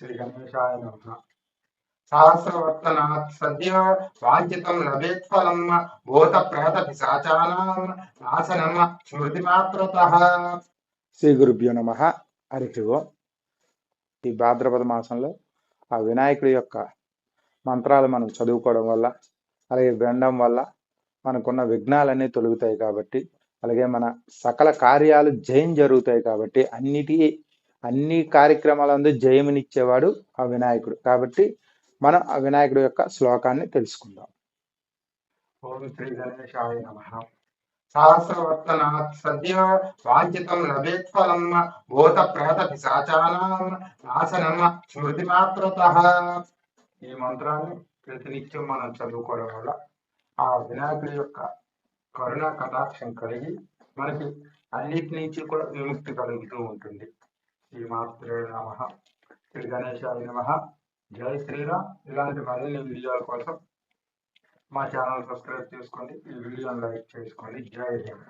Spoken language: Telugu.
శ్రీ గణేశాయ నమ. సహస్రవర్తనాత్ సద్య వాంఛితం లభేత్ ఫలం భూత ప్రేత పిశాచానాం నాశనం స్మృతి మాత్రత శ్రీ గురుభ్యో నమ. హరి ఓం. ఈ భాద్రపద మాసంలో ఆ వినాయకుడి యొక్క మంత్రాలు మనం చదువుకోవడం వల్ల అలాగే వినడం వల్ల మనకున్న విఘ్నాలన్నీ తొలుగుతాయి కాబట్టి అలాగే మన సకల కార్యాలు జయం జరుగుతాయి కాబట్టి అన్నిటి అన్ని కార్యక్రమాలందు జయమునిచ్చేవాడు ఆ వినాయకుడు. కాబట్టి మనం ఆ వినాయకుడి యొక్క శ్లోకాన్ని తెలుసుకుందాం. ఓం శ్రీ గణేశాయ నమ. సహస్రవర్తనాత్ సద్య వాంఛితం లభేత్ ఫలం భూత ప్రేత పిశాచానాం నాశనం స్మృతి మాత్రత ఈ మంత్రాన్ని ప్రతినిత్యం మనం చదువుకోవడం వల్ల ఆ వినాయకుడి యొక్క కరుణ కటాక్షం కలిగి మనకి అన్నిటి నుంచి కూడా విముక్తి కలుగుతూ ఉంటుంది. శ్రీమాత్రే నమ. శ్రీ గణేశాయ నమ. జై శ్రీరామ్. ఇలాంటి మరిన్ని వీడియోల కోసం మా ఛానల్ సబ్స్క్రైబ్ చేసుకోండి. ఈ వీడియోని లైక్ చేసుకోండి. జై హింద్.